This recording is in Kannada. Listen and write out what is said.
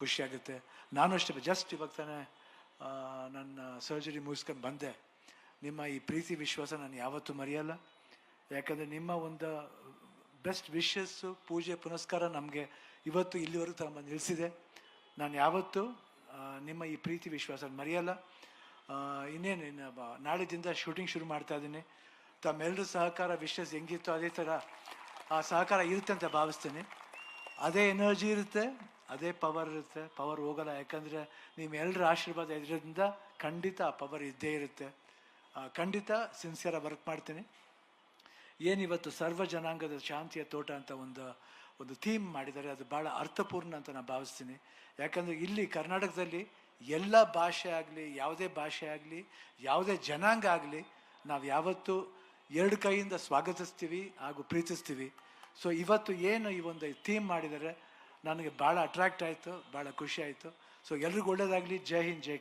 ಖುಷಿಯಾಗುತ್ತೆ ನಾನು ಅಷ್ಟೇ ಜಸ್ಟ್ ಇವಾಗ ತಾನೇ ನನ್ನ ಸರ್ಜರಿ ಮುಗಿಸ್ಕೊಂಡು ಬಂದೆ. ನಿಮ್ಮ ಈ ಪ್ರೀತಿ ವಿಶ್ವಾಸ ನಾನು ಯಾವತ್ತೂ ಮರೆಯಲ್ಲ. ಯಾಕಂದರೆ ನಿಮ್ಮ ಒಂದು ಬೆಸ್ಟ್ ವಿಶಸ್ಸು ಪೂಜೆ, ಪುನಸ್ಕಾರ ನಮಗೆ ಇವತ್ತು ಇಲ್ಲಿವರೆಗೂ ತಮ್ಮ ನಿಲ್ಲಿಸಿದೆ ನಾನು ಯಾವತ್ತೂ ನಿಮ್ಮ ಈ ಪ್ರೀತಿ ವಿಶ್ವಾಸ ಮರೆಯಲ್ಲ. ಇನ್ನೇನು ನಾಳೆದಿಂದ ಶೂಟಿಂಗ್ ಶುರು ಮಾಡ್ತಾ ಇದ್ದೀನಿ. ತಮ್ಮೆಲ್ಲರ ಸಹಕಾರ ವಿಶ್ವಾಸ ಹೆಂಗಿತ್ತು ಅದೇ ಥರ ಆ ಸಹಕಾರ ಇರುತ್ತೆ ಅಂತ ಭಾವಿಸ್ತೀನಿ. ಅದೇ ಎನರ್ಜಿ ಇರುತ್ತೆ. ಅದೇ ಪವರ್ ಇರುತ್ತೆ ಪವರ್ ಹೋಗಲ್ಲ. ಯಾಕಂದರೆ ನಿಮ್ಮೆಲ್ಲರ ಆಶೀರ್ವಾದ ಇದರಿಂದ ಖಂಡಿತ ಆ ಪವರ್ ಇದ್ದೇ ಇರುತ್ತೆ. ಖಂಡಿತ ಸಿನ್ಸಿಯರಾಗಿ ವರ್ಕ್ ಮಾಡ್ತೀನಿ. ಏನಿವತ್ತು ಸರ್ವ ಜನಾಂಗದ ಶಾಂತಿಯ ತೋಟ ಅಂತ ಒಂದು ಒಂದು ಥೀಮ್ ಮಾಡಿದ್ದಾರೆ. ಅದು ಭಾಳ ಅರ್ಥಪೂರ್ಣ ಅಂತ ನಾನು ಭಾವಿಸ್ತೀನಿ. ಯಾಕಂದರೆ ಇಲ್ಲಿ ಕರ್ನಾಟಕದಲ್ಲಿ ಎಲ್ಲ ಭಾಷೆ ಆಗಲಿ, ಯಾವುದೇ ಭಾಷೆ ಆಗಲಿ, ಯಾವುದೇ ಜನಾಂಗ ಆಗಲಿ ನಾವು ಯಾವತ್ತೂ ಎರಡು ಕೈಯಿಂದ ಸ್ವಾಗತಿಸ್ತೀವಿ ಹಾಗೂ ಪ್ರೀತಿಸ್ತೀವಿ. ಸೊ ಇವತ್ತು ಏನು ಈ ಒಂದು ಥೀಮ್ ಮಾಡಿದ್ದಾರೆ ನನಗೆ ಭಾಳ ಅಟ್ರಾಕ್ಟ್ ಆಯಿತು ಭಾಳ ಖುಷಿ ಆಯಿತು. ಸೊ ಎಲ್ರಿಗೂ ಒಳ್ಳೇದಾಗಲಿ. ಜೈ ಹಿಂದ್ ಜೈ